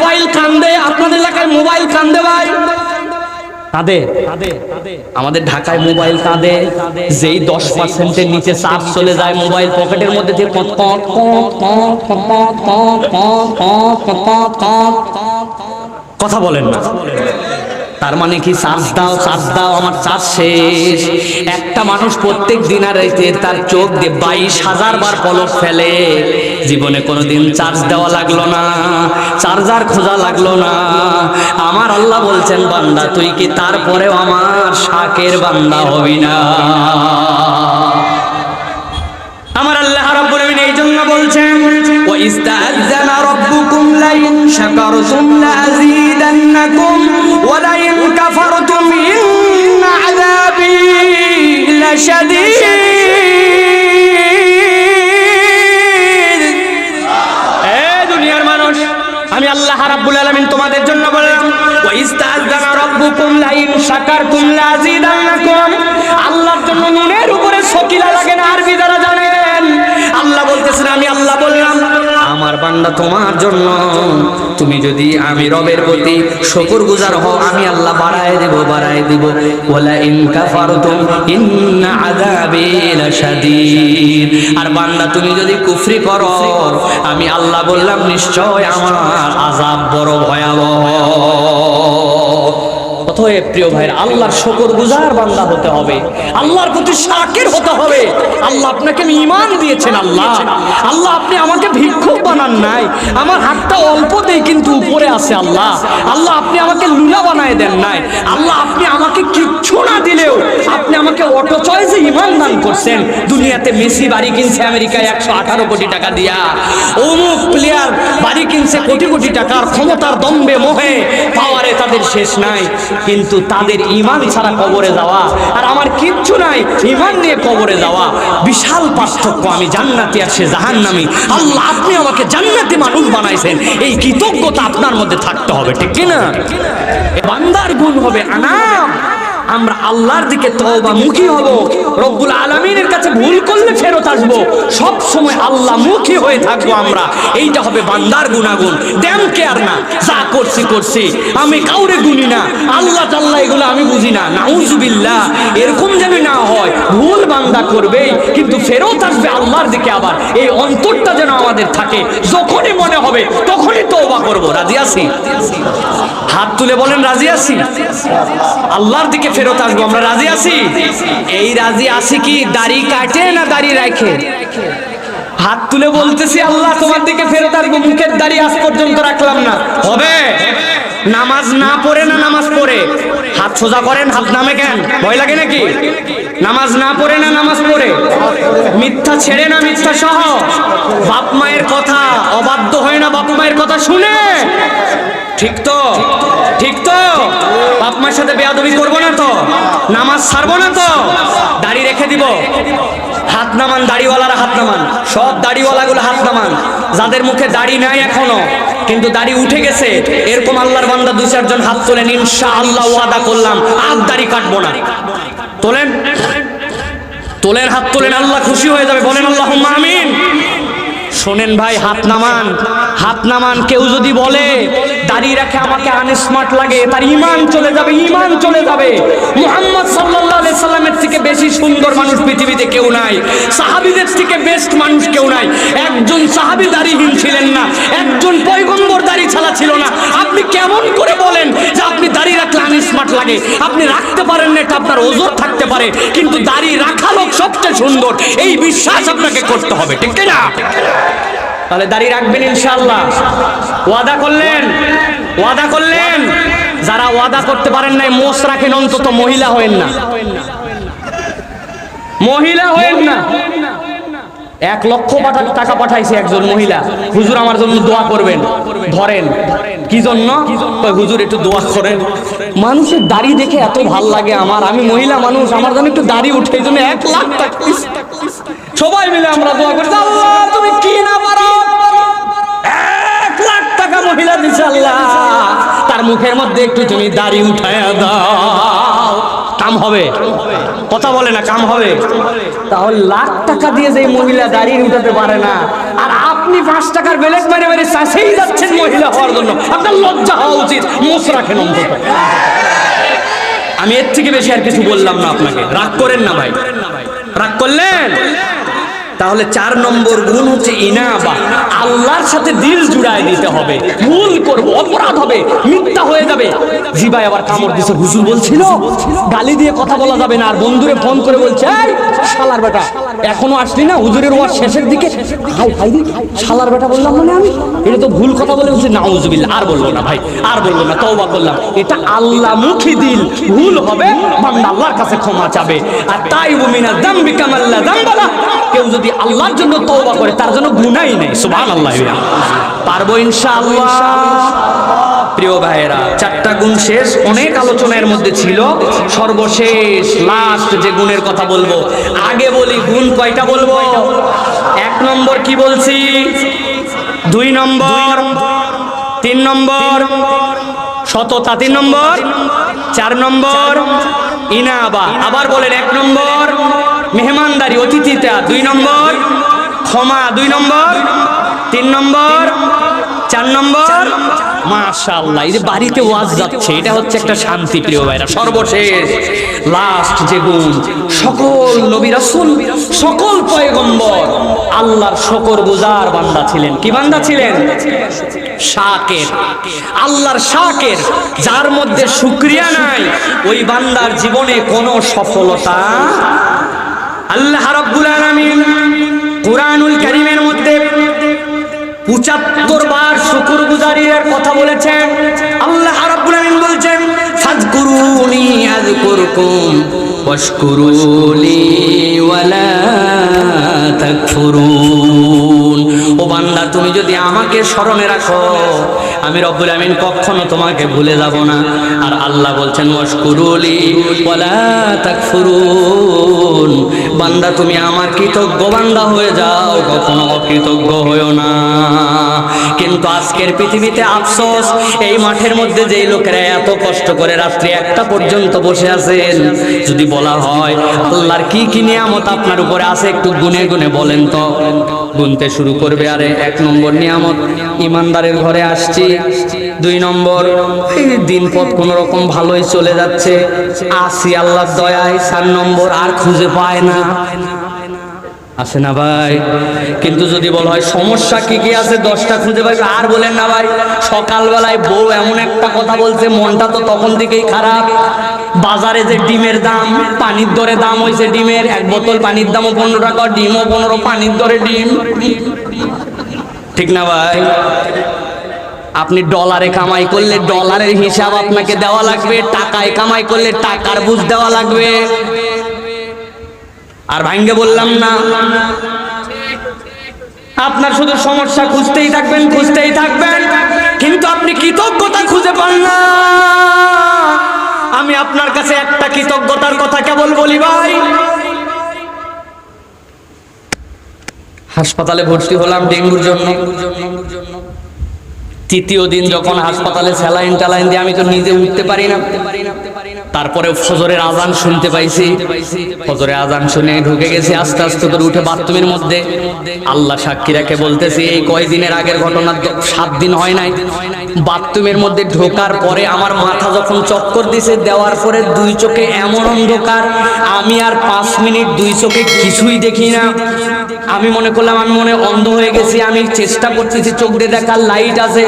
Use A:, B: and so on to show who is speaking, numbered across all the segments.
A: Mobile কান্দে আপনাদের এলাকায় মোবাইল কান্দে ভাই কাঁদে আমাদের ঢাকায় মোবাইল কাঁদে যেই দশ পার্সেন্টের নিচে চার্জ চলে যায় মোবাইল পকেটের মধ্যে থেকে কথা বলেন না তার মানে কি চার্জ দাও চার্জ দাও, আমার চার্জ শেষ। একটা মানুষ প্রত্যেক দিন আর তার চোখ দিয়ে বাইশ হাজার বার পলক ফেলে। জীবনে কোনোদিন চার্জ দেওয়া লাগল না, চার্জার খোঁজা লাগল না। আমার আল্লাহ বলছেন, বান্দা, তুই কি তারপরেও আমার শাকের বান্দা হবি না? আমার আল্লাহ রাব্বুল এই জন্য বলছেন, ওয়া ইস্তাআযানা রাব্বুকুম লা ইন শাকারতুম লা আযীদান্নাকুম। এ দুনিয়ার মানুষ, আমি আল্লাহ রাব্বুল আলামিন তোমাদের জন্য বললাম ওয়া ইস্তাআযানা রাব্বুকুম লা ইন শাকারতুম লা আযীদান্নাকুম আল্লাহর জন্য নুনের উপরে সকিলা লাগে না, আরবি যারা জানেন। আল্লাহ বলতেছেন, আমি আল্লাহ বললাম, আমার বান্দা তোমার জন্য তুমি যদি আমি রবের প্রতি শুকর গুজার হও, আমি আল্লাহ বাড়ায় দেব বাড়ায় দেব। ওলা ইনকা ফারতুম ইন্না আযাবি লাশাদীদ। আর বান্দা, তুমি যদি কুফরি করো, আমি আল্লাহ বললাম, নিশ্চয় আমার আযাব বড় ভয়াবহ। অতএব প্রিয় ভাইয়ের, আল্লাহর শকর গুজার বান্দা হতে হবে। আল্লাহর প্রতি শাকের হতে হবে। আল্লাহ আপনাকে ইমান দিয়েছেন, আল্লাহ। আল্লাহ আপনি আমাকে ভিক্ষুক বানান নাই। আমার হাতটা অল্প দেই, কিন্তু উপরে আছে, আল্লাহ। আল্লাহ আপনি আমাকে লুলা বানায় দেন নাই। আল্লাহ আপনি আমাকে কিচ্ছু না দিলেও আপনি আমাকে অটো চয়েসে ইমান দান করছেন। দুনিয়াতে মেসি বাড়ি কিনছে আমেরিকায় একশো আঠারো কোটি টাকা দিয়া। অমুক প্লেয়ার বাড়ি কিনছে কোটি কোটি টাকার ক্ষমতার দম্বে মোহে পাওয়ারে তাদের শেষ নাই। কিন্তু তাদের ইমান ছাড়া কবরে যাওয়া আর আমার কিচ্ছু নাই, ইমান নিয়ে কবরে যাওয়া, বিশাল পার্থক্য আমি জান্নাতি আর সে জাহান্নামি। আল্লাহ, আপনি আমাকে জান্নাতি মানুষ বানাইছেন, এই কৃতজ্ঞতা আপনার মধ্যে থাকতে হবে, ঠিক কিনা? বান্দার গুণ হবে আনাম। আমরা আল্লাহর দিকে তওবা মুখী হব। রব্বুল আলামিনের কাছে ভুল করলে ফেরত আসব। সব সময় আল্লাহ মুখী হয়ে থাকব আমরা। এইটা হবে বান্দার গুণাগুণ। দেন কে আর না। যা করছি করছি। আমি কাউরে গুনি না। আল্লাহ তাল্লাহ এগুলো আমি বুঝি না। নাউজুবিল্লাহ এরকম যেন না হয়। ভুল বান্দা করবে কিন্তু ফেরত আসবে আল্লাহর দিকে আবার। এই অন্তরটা যেন আমাদের থাকে। যখনই মনে হবে, তখনই তওবা করব। রাজি আছি? হাত তুলে বলেন, রাজি আছি? আল্লাহর দিকে ফেরত আসব। আমরা রাজি আছি? এই রাজি আছি কি? দাড়ি কাটে না দাড়ি রাখে? হাত তুলে বলতেছি, আল্লাহ, তোমার দিকে ফেরত আসব, মুখের দাড়ি আজ পর্যন্ত রাখলাম না। হবে? নামাজ না পড়ে না নামাজ পড়ে? হাত সোজা করেন, হাত নামে কেন? ভয় লাগে নাকি? নামাজ না পড়ে না নামাজ পড়ে? মিথ্যা ছেড়ে না, মিথ্যা সহ? বাপ মায়ের কথা অবাধ্য হয় না, বাপ মায়ের কথা শুনে? ঠিক তো ঠিক তো। বাপ মায়ের সাথে বেয়াদবি করব না তো? নামাজ ছাড়বো না তো? দিব। হাত নামান দাড়িওয়ালারা হাত নামান। সব দাড়িওয়ালাগুলো হাত নামান। যাদের মুখে দাড়ি নাই এখনও, কিন্তু দাড়ি উঠে গেছে, এরকম আল্লাহর বান্দা দু চারজন হাত তোলেন ইনশা আল্লাহ ওয়াদা করলাম, আর দাড়ি কাটবো না। তোলেন? তোলেন হাত তোলেন, আল্লাহ খুশি হয়ে যাবে, বলেন আল্লাহ আমিন। শোনেন ভাই, হাত নামান। হাত নামান, কেউ যদি বলে, দাঁড়িয়ে রাখে আমাকে আনস্মার্ট লাগে, তার ইমান চলে যাবে ইমান চলে যাবে। মোহাম্মদ আলাইহি সাল্লামের থেকে বেশি সুন্দর মানুষ পৃথিবীতে কেউ নাই। সাহাবিদের থেকে বেস্ট মানুষ কেউ নাই। একজন সাহাবী দাড়িহীন ছিলেন না, একজন পয়গম্বর দাড়ি ছাড়া ছিল না। আপনি কেমন করে বলেন যে আপনি দাড়ি রাখলে আনস্মার্ট লাগে? আপনি রাখতে পারেন না, এটা আপনার ওজোর থাকতে পারে, কিন্তু দাড়ি রাখা লোক সবচেয়ে সুন্দর। এই বিশ্বাস আপনাকে করতে হবে, ঠিক না তাহলে দাঁড়িয়ে রাখবেন ইনশাল্লাহ ওয়াদা করলেন ওয়াদা করলেন। যারা ওয়াদা করতে পারেন নাই, মোষ রাখেন, অন্তত মহিলা হয়েন না। মহিলা হয়েন না। এক লক্ষ টাকা পাঠাইছে একজন মহিলা। হুজুর আমার জন্য দোয়া করবেন। ধরেন। কি জন্য? হুজুর, একটু দোয়া করেন। মানুষের দাড়ি দেখে এত ভালো লাগে আমার। আমি মহিলা মানুষ, আমার জন্য একটু দাড়ি উঠে, এই জন্য এক লাখ টাকা। সবাই মিলে আমরা দোয়া করি। মুখের মধ্যে একটু তুমি দাড়ি উঠায় দাও। কাম হবে। কথা বলে না, কাম হবে। তাহলে লাখ টাকা দিয়ে যে মহিলা দাড়ি উঠাতে পারে না, আর আপনি আপনি পাঁচ টাকার বেলেট মেরে মেরে চাষেই যাচ্ছেন মহিলা হওয়ার জন্য। আপনার লজ্জা হওয়া উচিত। মুখ রাখেন অন্তত। আমি এর থেকে বেশি আর কিছু বললাম না আপনাকে। রাগ করেন না ভাই। রাগ করলেন? তাহলে চার নম্বর গুণ হচ্ছে ইনাবা। আল্লাহর সাথে দিল জুড়ায় দিতে হবে। ভুল করব, অপরাধ হবে, মিথ্যা হয়ে যাবে। জিবাই আবার কামড় দিছে, হুজুর বলছিল, গালি দিয়ে কথা বলা যাবে না। আর বন্ধুরে ফোন করে বলছে শালার বেটা, এখনও আসলি না? হুজুরের ওয়ার শেষের দিকে? হাই হাই শালার বেটা বললাম মানে আমি? এটা তো ভুল কথা বলে বলছে, নাউজুবিল্লাহ। আর বলল না ভাই, আর বলল না, তওবা করলাম। এটা আল্লাহ মুখী দিল। ভুল হবে, বান্দা আল্লাহর কাছে ক্ষমা চাবে। আর তাই বুমিনা দাম্বি কামাল্লা দাম্বালা। কেউ যদি আল্লাহর জন্য তওবা করে, তার জন্য গুনাই নেই, সুবহানাল্লাহ পারব ইনশাআল্লাহ। প্রিয় ভাইয়েরা, চারটা গুণ শেষ, অনেক আলোচনার মধ্যে ছিল। সর্বশেষ লাস্ট যে গুণের কথা বলব, আগে বলি গুণ কয়টা বলব? এক নম্বর কি বলছি? দুই নম্বর, তিন নম্বর, সততা তিন নম্বর, চার নম্বর, ইনাবা। আবার বলেন এক নম্বর মেহমানদারি অতিথিতা দুই নম্বর, ক্ষমা দুই নম্বর, তিন নম্বর, চার নম্বর। মাশাআল্লাহ, এই যে বাড়িতে ওয়াজ যাচ্ছে, এটা হচ্ছে একটা শান্তি প্রিয় ভাইরা, সর্বশেষ লাস্ট যে গুণ সকল নবী রাসূল, সকল পয়গম্বর আল্লাহর শকর গুজার বান্দা ছিলেন। কি বান্দা ছিলেন? শাকের। আল্লাহর শাকের, যার মধ্যে শুকরিয়া নাই, ওই বান্দার জীবনে কোনো সফলতা আল্লাহ রাব্বুল আলামিন কুরআনুল কারীমের মধ্যে পঁচাত্তর বার শুকরগুজারির কথা বলেছেন। আল্লাহ রাব্বুল আলামিন বলছেন, ফাযকুরুনি আযকুরকুম ওয়াশকুরুলি ওয়ালা তাকফুরুন। ও বান্দা, তুমি যদি আমাকে স্মরণে রাখো, আমি রব্বুল আমিন কখনো তোমাকে ভুলে যাব না। আর আল্লাহ বলছেন, ওয়াশকুরুলি ওয়ালা বান্দা, তুমি আমার কৃতজ্ঞ বান্দা হয়ে যাও, কখনো অকৃতজ্ঞ হয়েও না। কিন্তু আজকের পৃথিবীতে আফসোস, এই মাঠের মধ্যে যেই লোকেরা এত কষ্ট করে রাত্রি একটা পর্যন্ত বসে আছেন, যদি বলা হয়, আল্লাহর কি কি নিয়ামত আপনার উপরে আছে, একটু গুনে গুনে বলেন তো। গুনতে শুরু করবে। আরে এক নম্বর নিয়ামত, ইমানদারের ঘরে আসছি। দুই নম্বর দিন পথ কোনো রকম ভালোই চলে যাচ্ছে। আসি আল্লাহর দয়ায়। চার নম্বর, আর খুঁজে পায় না। আছে না ভাই? কিন্তু যদি বলা হয় সমস্যা কি কি আছে, দশটা খুঁজে পাই আর বলেন না ভাই, সকালবেলায় বউ এমন একটা কথা বলছে, মনটা তো তখন থেকেই খারাপ। বাজারে যে ডিমের দাম, পানির দরে দাম হয়েছে ডিমের, এক বোতল পানির দামও পনেরো টাকা, ডিমও পনেরো, পানির দরে ডিম। ঠিক না ভাই? আপনি ডলারে কামাই করলে ডলারের হিসাব আপনাকে দেওয়া লাগবে, টাকায় কামাই করলে টাকার বুঝ দেওয়া লাগবে। আর ভাঙ্গে বললাম না। আপনার শুধু সমস্যা খুঁজতেই থাকবেন খুঁজতেই থাকবেন। কিন্তু আপনি কৃতজ্ঞতা খুঁজে পান না। আমি আপনার কাছে একটা কৃতজ্ঞতার কথা কেবল বলি ভাই। হাসপাতালে ভর্তি হলাম ডেঙ্গুর জন্য। তৃতীয় দিন যখন হাসপাতালে স্যালাইন টালাইন দিয়ে আমি তো নিজে উঠতে পারি না। তারপরে ফজরের আজান শুনতে পাইছি। ফজরের আজান শুনে ঢুকে গেছি আস্তে আস্তে করে উঠে বাথরুমের মধ্যে। আল্লাহ সাক্ষীরাকে বলতেছি, এই কয়দিনের আগের ঘটনা তো সাত দিন হয় নাই। বাথরুমের মধ্যে ঢোকার পরে আমার মাথা যখন চক্কর দিছে দেওয়ার পরে দুই চোখে এমন অন্ধকার, আমি আর পাঁচ মিনিট দুই চোখে কিছুই দেখি না। আমি মনে করলাম, আমি মনে অন্ধ হয়ে গেছি, আমি চেষ্টা করতেছি চোখ দিয়ে দেখার, লাইট আছে।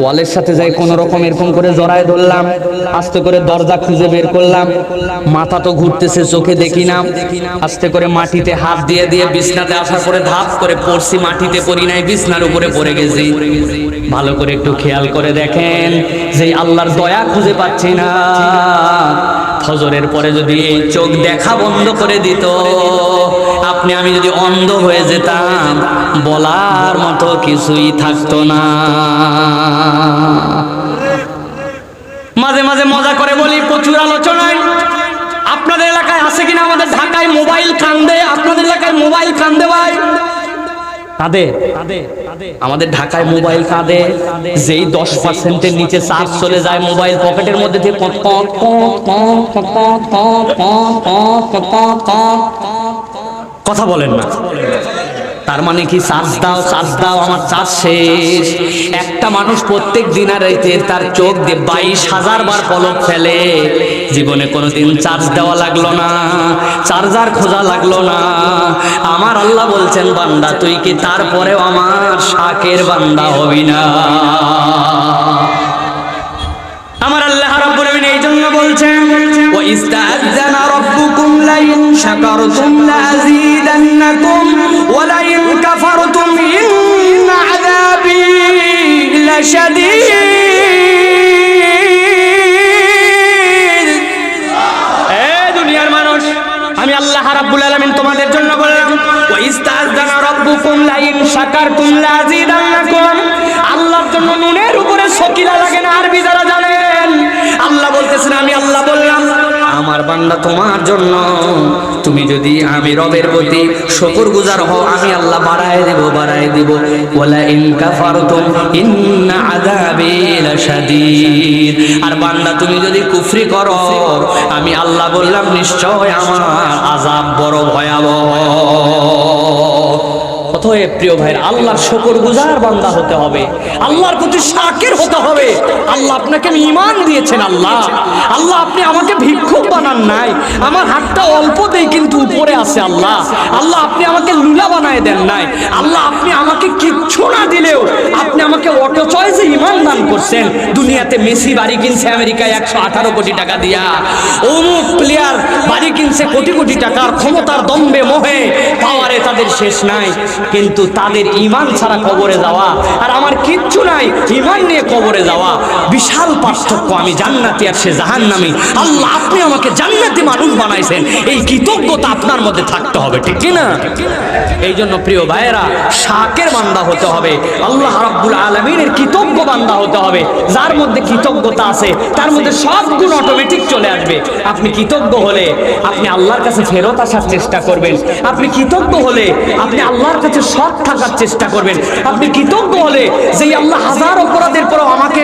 A: ওয়ালের সাথে যাই কোন রকম এরকম করে জড়ায় ধরলাম, আস্তে করে দরজা খুঁজে বের করলাম। মাথা তো ঘুরতেছে, চোখে দেখি না। আস্তে করে মাটিতে হাত দিয়ে দিয়ে বিছনাতে আসার পরে ধাপ করে পড়ছি, মাটিতে পড়ি নাই, বিছনার উপরে পড়ে গেছি। ভালো করে একটু খেয়াল করে দেখেন যে আল্লাহর দয়া খুঁজে পাচ্ছি না। ফজরের পরে যদি এই চোখ দেখা বন্ধ করে দিত, আপনি আমি যদি অন্ধ হয়ে যেতাম, বলার মতো কিছুই থাকতো না। মাঝে মাঝে মজা করে বলি, প্রচুর আলোচনায়। আপনাদের এলাকায় আছে কিনা আমাদের ঢাকায় মোবাইল কান্দে আপনাদের এলাকায় মোবাইল কান্দে ভাই কাঁদে আমাদের ঢাকায় মোবাইল কাঁদে যেই দশ পার্সেন্টের নিচে চার্জ চলে যায় মোবাইল পকেটের মধ্যে দিয়ে কথা বলেন না তার মানে কি চার্জ দাও চার্জ দাও আমার চার্জ শেষ একটা মানুষ প্রত্যেক দিন আর তার চোখ দিয়ে বাইশ হাজার বার পলক ফেলে জীবনে কোনোদিন চার্জ দেওয়া লাগল না চার্জার খোঁজা লাগল না আমার আল্লাহ বলছেন, বান্দা, তুই কি তারপরেও আমার শাকের বান্দা হবি না? আমার আল্লাহ রাব্বুল এই জন্য বলছেন, ওয়া ইস্তাআযানা রাব্বুকুম লা ইন শাকারতুম লা ওয়া লা ইন কাফারতুম আযাবি আল্লাহ রাব্বুল তোমাদের জন্য বললাম, ওয়া ইস্তাআযানা রাব্বুকুম লা ইন শাকারতুম লা আযীদান্নাকুম আল্লাহর জন্য নুনের উপরে সকিলা লাগে না, আরবি যারা জানেন। আল্লাহ বলতেছেন, আমি আল্লাহ বললাম, আমার বান্দা তোমার জন্য, তুমি যদি আমি রবের প্রতি শুকর গুজার হও, আমি আল্লাহ বাড়ায় দেব বাড়ায় দেব। ওয়ালা ইন কাফারতুম, ইন্না আযাবি লাশাদীদ আর বান্দা, তুমি যদি কুফরি করো, আমি আল্লাহ বললাম, নিশ্চয় আমার আযাব বড় ভয়াবহ। অতএব প্রিয় ভাইয়ের, আল্লাহর শকর গুজার বান্দা হতে হবে। আল্লাহর প্রতি শাকের হতে হবে। আল্লাহ আপনাকে ইমান দিয়েছেন, আল্লাহ। আল্লাহ আপনি আমাকে ভিক্ষুক বানান নাই। আমার হাতটা অল্পতেই কিন্তু উপরে আছে, আল্লাহ। আল্লাহ আপনি আমাকে লুলা বানায় দেন নাই। আল্লাহ আপনি আমাকে কিচ্ছু না দিলেও আপনি আমাকে অটো চয়েসে ইমান দান করছেন। দুনিয়াতে মেসি বাড়ি কিনছে আমেরিকায় একশো আঠারো কোটি টাকা দিয়া। অমুক প্লেয়ার বাড়ি কিনছে কোটি কোটি টাকার ক্ষমতার দম্বে মোহে। পাওয়ারে তাদের শেষ নাই। কিন্তু তাদের ইমান ছাড়া কবরে যাওয়া আর আমার কিচ্ছু নাই ইমান নিয়ে কবরে যাওয়া, বিশাল পার্থক্য আমি জান্নাতি আর সে জাহান্নামি। আল্লাহ, আপনি আমাকে জান্নাতি মানুষ বানাইছেন, এই কৃতজ্ঞতা আপনার মধ্যে থাকতে হবে, ঠিক না এই জন্য প্রিয় ভাইয়েরা, শাকের বান্দা হতে হবে, আল্লাহ রাব্বুল আলমিনের কৃতজ্ঞ বান্দা হতে হবে, যার মধ্যে কৃতজ্ঞতা আছে, তার মধ্যে সব গুণ অটোমেটিক চলে আসবে। আপনি কৃতজ্ঞ হলে আপনি আল্লাহর কাছে ফেরত আসার চেষ্টা করবেন, আপনি কৃতজ্ঞ হলে আপনি আল্লাহর কাছে সৎ থাকার চেষ্টা করবেন। আপনি কৃতজ্ঞ হলে যেই আল্লাহ হাজার অপরাধের পরেও আমাকে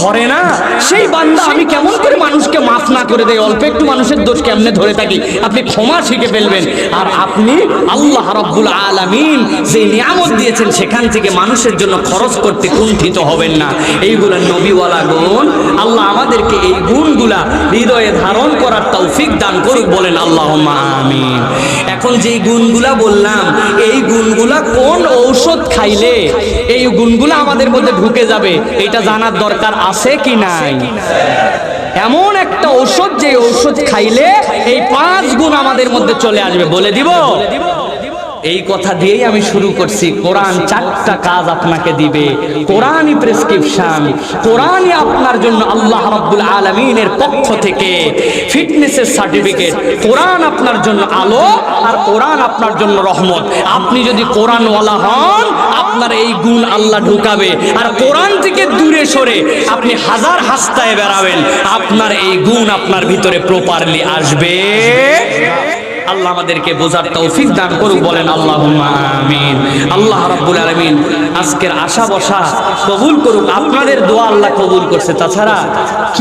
A: ধরে না, সেই বান্দা আমি কেমন করে মানুষকে মাফ না করে দেয় অল্প একটু মানুষের দোষ কেমনে ধরে থাকি? আপনি ক্ষমা শিখে ফেলবেন। আর আপনি আল্লাহ রাব্বুল আলামিন যে নিয়ামত দিয়েছেন সেখান থেকে মানুষের জন্য খরচ করতে কুণ্ঠিত হবেন না। এইগুলা নবীওয়ালা গুণ। আল্লাহ আমাদেরকে এই গুণগুলা হৃদয়ে ধারণ করার তৌফিক দান করুক বলেন আল্লাহ আমিন। এখন যেই গুণগুলা বললাম, এই গুণগুলা কোন ঔষধ খাইলে এই গুণগুলা আমাদের মধ্যে ঢুকে যাবে? এটা জানার দরকার আছে কি নাই? এমন একটা ঔষধ যে ঔষধ খাইলে এই পাঁচ গুণ আমাদের মধ্যে চলে আসবে। বলে দিব? এই কথা দিয়েই আমি শুরু করছি। কোরআন চারটা কাজ আপনাকে দিবে। কোরআনই প্রেসক্রিপশন। কোরআনই আপনার জন্য আল্লাহ রাব্বুল আলামিনের পক্ষ থেকে ফিটনেসের সার্টিফিকেট। কোরআন আপনার জন্য আলো আর কোরআন আপনার জন্য রহমত। আপনি যদি কোরআনওয়ালা হন, আপনার এই গুণ আল্লাহ ঢুকাবে। আর কোরআন থেকে দূরে সরে আপনি হাজার হাস্তায় বেড়াবেন। আপনার এই গুণ আপনার ভিতরে প্রপারলি আসবে। আল্লাহ আমাদেরকে বোঝার তৌফিক দান করুক, বলেন আল্লাহ আমিন। আল্লাহ রাব্বুল আলামিন আজকের আশা বসা কবুল করুক। আপনাদের দোয়া আল্লাহ কবুল করছে। তাছাড়া